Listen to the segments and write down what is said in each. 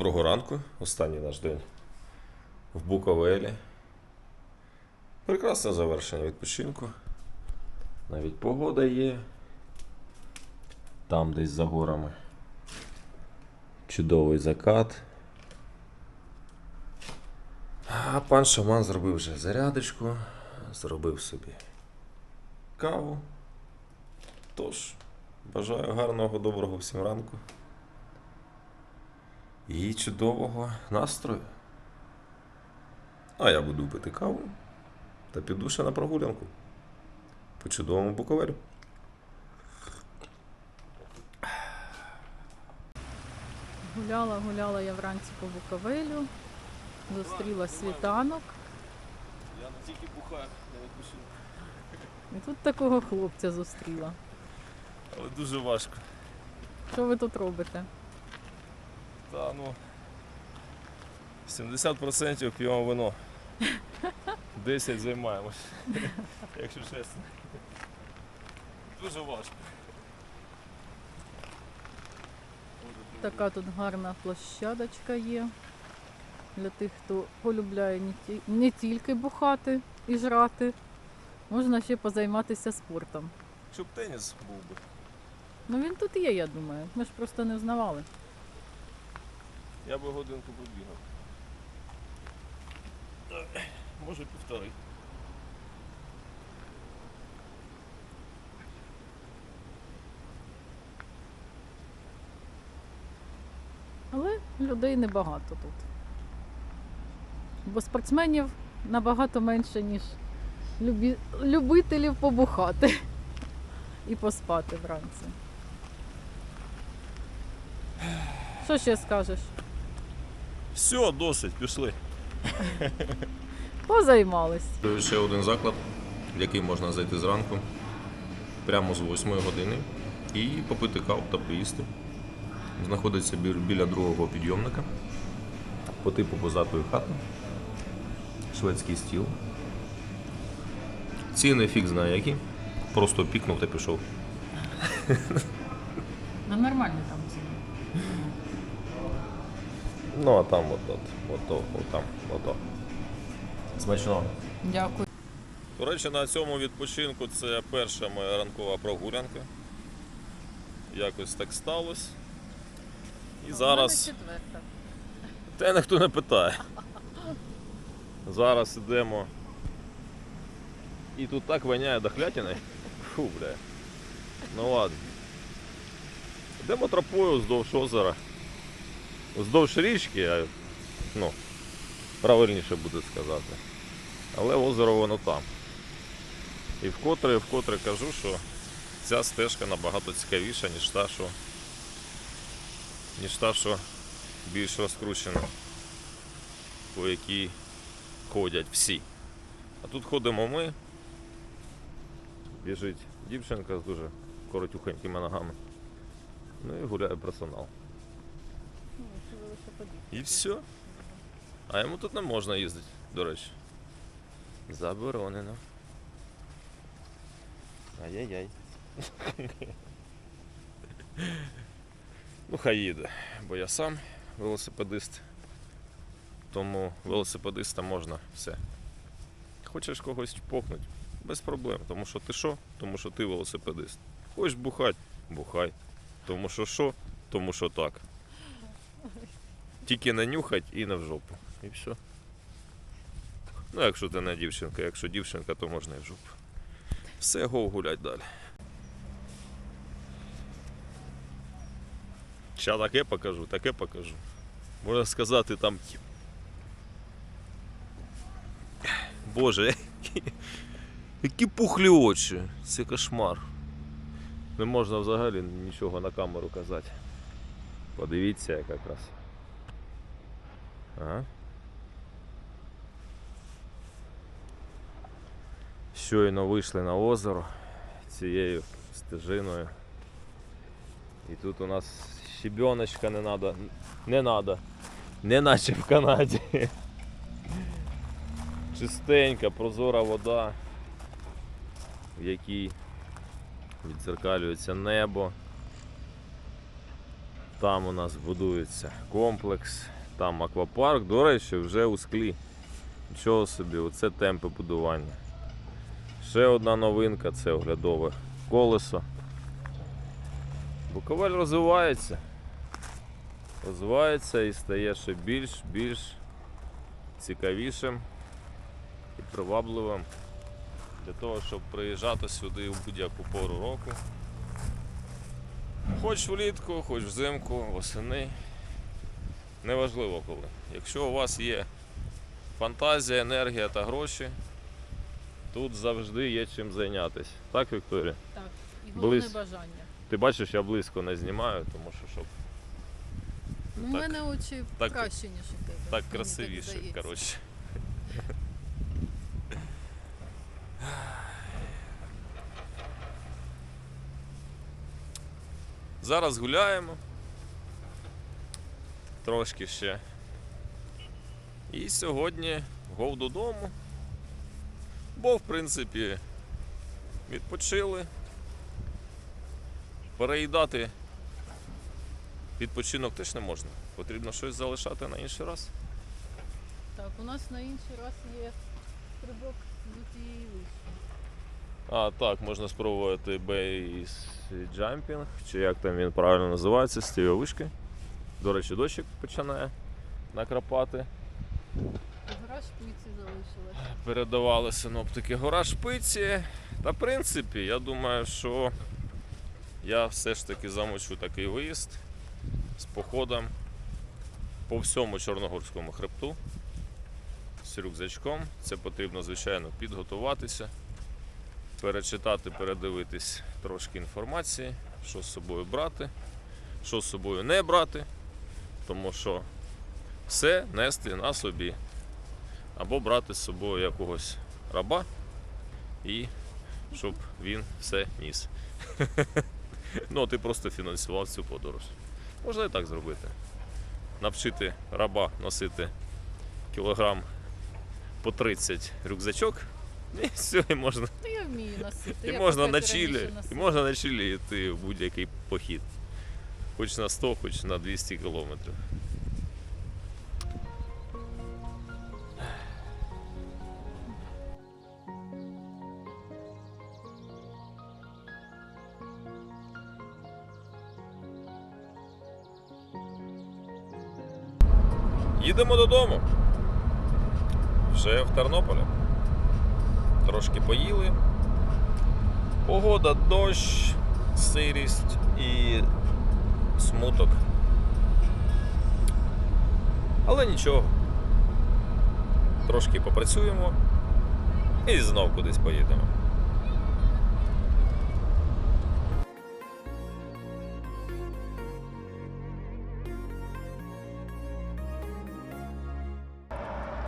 Доброго ранку. Останній наш день в Буковелі. Прекрасне завершення відпочинку. Навіть погода є. Там десь за горами. Чудовий закат. А пан шаман зробив вже зарядочку, зробив собі каву. Тож, бажаю гарного, доброго всім ранку і чудового настрою. А я буду пити каву та піду ще на прогулянку по чудовому Буковелю. Гуляла, гуляла я вранці по Буковелю, зустріла світанок. Я не тільки бухаю, я відпочинку. І тут такого хлопця зустріла. Але дуже важко. Що ви тут робите? Та ну. 70% п'ємо вино. 10 займаємось. Якщо чесно. Дуже важко. Така тут гарна площадочка є. Для тих, хто полюбляє не, ті- не тільки бухати і жрати, можна ще позайматися спортом. Щоб теніс був би. Ну він тут є, я думаю. Ми ж просто не взнавали. Я би годинку побігав. Може півтори. Але людей небагато тут. Бо спортсменів набагато менше, ніж любі... любителів побухати і поспати вранці. Що ще скажеш? Все, досить, пішли. Позаймались. Ще один заклад, в який можна зайти зранку, прямо з 8 години, і попити каву та поїсти. Знаходиться біля другого підйомника по типу позатої хати. Шведський стіл. Ціни фіг знає які. Просто пікнув та пішов. Ну нормально там ціни. Ну а там от, от, ото, от там, ото. Смачного. Дякую. До речі, на цьому відпочинку це перша моя ранкова прогулянка. Якось так сталося. І зараз. четверта. Та ніхто не питає. Зараз ідемо. І тут так воняє дохлятиною. Фу, бля. Ну ладно. Йдемо тропою вздовж озера. Вздовж річки, ну, правильніше буде сказати. Але озеро воно там. І вкотре, вкотре кажу, що ця стежка набагато цікавіша, ніж та, що, ніж та, що більш розкручена, по якій ходять всі. А тут ходимо ми. Біжить дівчинка з дуже коротюхенькими ногами. Ну і гуляє персонал. І все. А йому тут не можна їздити, до речі. Заборонено. Ай-яй-яй. ну, хай їде, бо я сам велосипедист. Тому велосипедиста можна все. Хочеш когось чпокнуть? Без проблем. Тому що ти що? Тому що ти велосипедист. Хочеш бухать? Бухай. Тому що що? Тому що так. Тільки не нюхать і не в жопу. І все. Ну, якщо ти не дівчинка, якщо дівчинка, то можна і в жопу. Все, го гулять далі. Ща таке покажу, таке покажу. Можна сказати там. Боже, які, які пухлі очі. Це кошмар. Не можна взагалі нічого на камеру казати. Подивіться, яка Ага. Щойно вийшли на озеро цією стежиною. І тут у нас щебеночка не надо. Не надо. Не наче в Канаді. Чистенька, прозора вода, в якій відзеркалюється небо. Там у нас будується комплекс, там аквапарк, до речі, вже у склі. Нічого собі, оце темпи будування. Ще одна новинка це оглядове колесо. Буковель розвивається. Розвивається і стає ще більш більш цікавішим і привабливим для того, щоб приїжджати сюди в будь-яку пору року. Хоч влітку, хоч взимку, восени. Неважливо коли. Якщо у вас є фантазія, енергія та гроші, тут завжди є чим зайнятися. Так, Вікторія? Так, і головне Близь. бажання. Ти бачиш, я близько не знімаю, тому що щоб Ну, у так- мене очі так- краще, ніж у тебе. так мені красивіше, здається. коротше. Зараз гуляємо. Трошки ще. І сьогодні гов додому. Бо, в принципі, відпочили. Переїдати відпочинок теж не можна. Потрібно щось залишати на інший раз. Так, у нас на інший раз є стрибок з тієї вишні. А, так, можна спробувати бейс джампінг, чи як там він правильно називається, з цієї вишки. До речі, дощик починає накрапати. Гора шпиці залишилась. Передавали синоптики гора шпиці. Та в принципі, я думаю, що я все ж таки замочу такий виїзд з походом по всьому Чорногорському хребту з рюкзачком. Це потрібно, звичайно, підготуватися, перечитати, передивитись трошки інформації, що з собою брати, що з собою не брати, тому що все нести на собі або брати з собою якогось раба і щоб він все ніс. ну, а ти просто фінансував цю подорож. Можна і так зробити. Навчити раба носити кілограм по 30 рюкзачок, і все, і можна, Та я вмію носити. і я можна на Чилі, і можна на Чилі йти в будь-який похід. Хоч на 100, хоч на 200 кілометрів. Їдемо додому. Вже в Тернополі. Трошки поїли. Погода, дощ, сирість і смуток. Але нічого. Трошки попрацюємо і знов кудись поїдемо.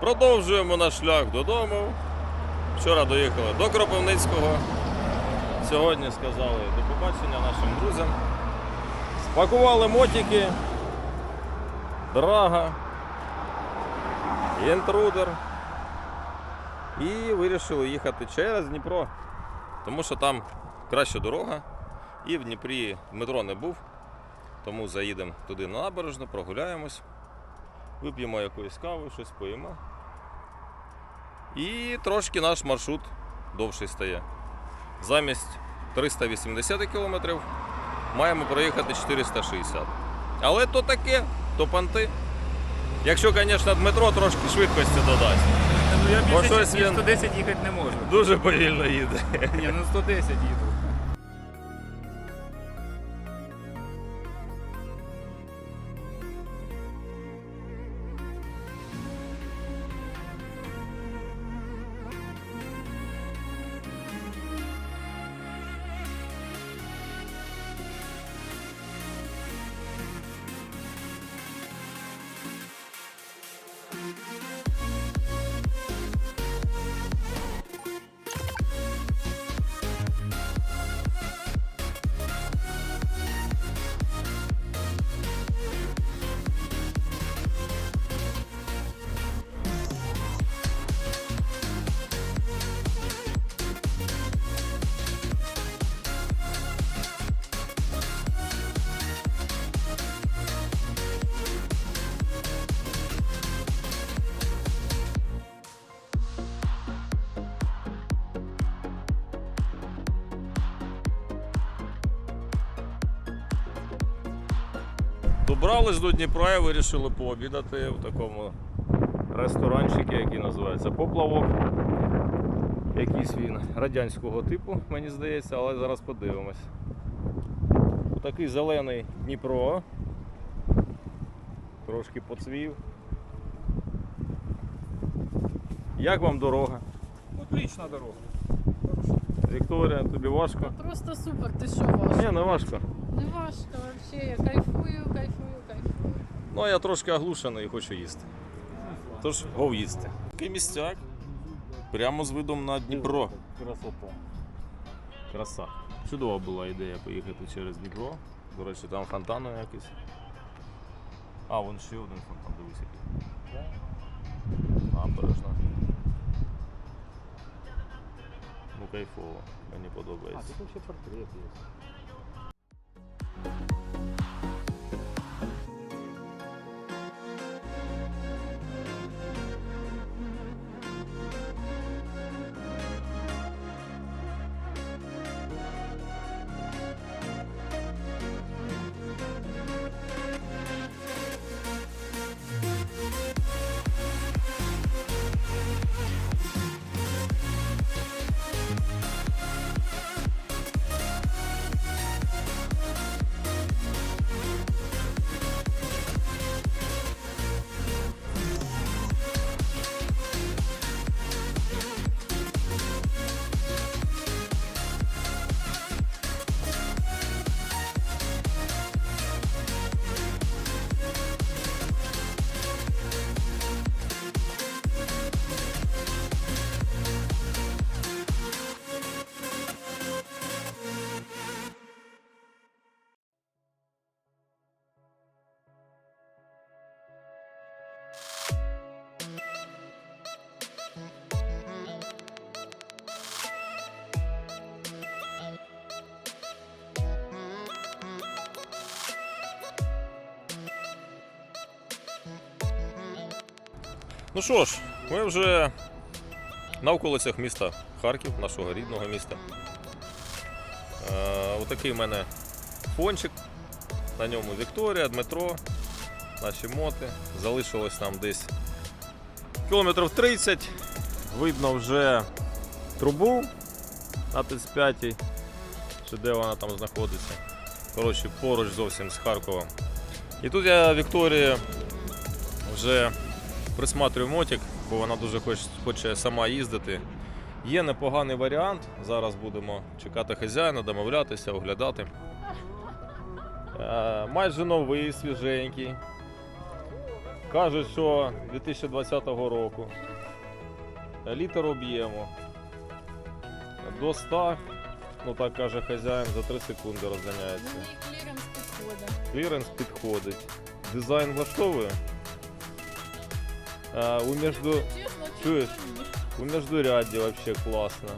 Продовжуємо наш шлях додому. Вчора доїхали до Кропивницького. Сьогодні сказали до побачення нашим друзям. Спакували мотики, драга, інтрудер. І вирішили їхати через Дніпро. Тому що там краща дорога. І в Дніпрі метро не був. Тому заїдемо туди на набережну, прогуляємось, вип'ємо якоїсь кави, щось поїмо. І трошки наш маршрут довший стає. Замість 380 кілометрів маємо проїхати 460. Але то таке, то панти. Якщо, звісно, Дмитро трошки швидкості додасть. Ну я більше ніж він- 110 їхати не можу. Дуже повільно їде. Ні, ну 110 їду. Добрались до Дніпра і вирішили пообідати в такому ресторанчику, який називається Поплавок. Якийсь він радянського типу, мені здається, але зараз подивимось. Такий зелений Дніпро. Трошки поцвів. Як вам дорога? Отлічна дорога. Вікторія, тобі важко? Просто супер, ти що важко? Ні, не важко. Не важко взагалі, я кайфую, кайфую, кайфую. Ну, а я трошки оглушений і хочу їсти. Тож гов їсти. Такий містяк. Прямо з видом на Дніпро. Красота. Краса. Чудова була ідея поїхати через Дніпро. До речі, там фонтану якийсь. А, вон ще один фонтан, дивись який. Набережна. Ну кайфово, мені подобається. тут ще портрет є. Ну що ж, ми вже на околицях міста Харків, нашого рідного міста. Е, отакий в мене фончик. На ньому Вікторія, Дмитро, наші моти. Залишилось нам десь кілометрів 30. Видно вже трубу на 35 чи де вона там знаходиться. Коротше, поруч зовсім з Харковом. І тут я Вікторії вже присматрюю мотик, бо вона дуже хоч- хоче сама їздити. Є непоганий варіант. Зараз будемо чекати хазяїна, домовлятися, оглядати. Е, майже новий, свіженький. Кажуть, що 2020 року. Літр об'єму. До 100, ну так каже хазяїн, за 3 секунди розганяється. Підходить. Кліренс підходить. Дизайн влаштовує. А, у между... Чуєш? У междурядді взагалі класно.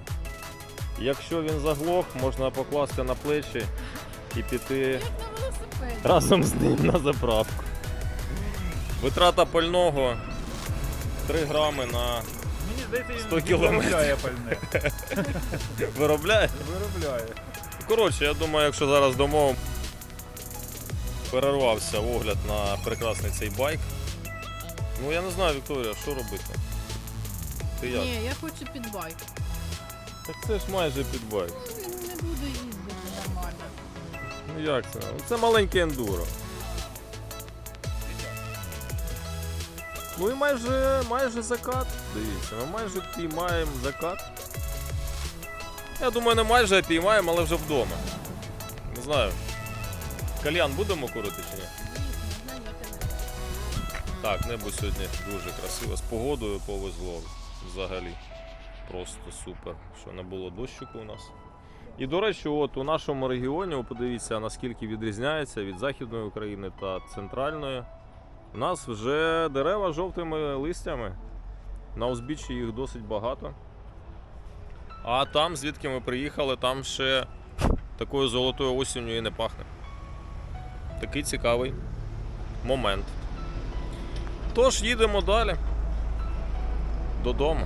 Якщо він заглох, можна покласти на плечі і піти разом з ним на заправку. Витрата пального 3 грами на Мені здається, він 100 кілометрів. виробляє пальне. виробляє. Виробляє. Коротше, я думаю, якщо зараз домов перервався огляд на прекрасний цей байк. Ну я не знаю, Вікторія, що робити. Ти як? Ні, я хочу під байк. Так це ж майже під байк. Ну, Він не буде їздити нормально. Ну як це? Ну, Це маленьке ендуро. Ну і майже, майже закат. Дивіться, ми майже піймаємо закат. Я думаю, не майже а піймаємо, але вже вдома. Не знаю. Кальян будемо курити чи ні? Так, небо сьогодні дуже красиво. З погодою повезло взагалі. Просто супер, що не було дощику у нас. І до речі, от у нашому регіоні, подивіться, наскільки відрізняється від Західної України та центральної. У нас вже дерева жовтими листями. На узбіччі їх досить багато. А там, звідки ми приїхали, там ще такою золотою осінню і не пахне. Такий цікавий момент. Тож їдемо далі. Додому.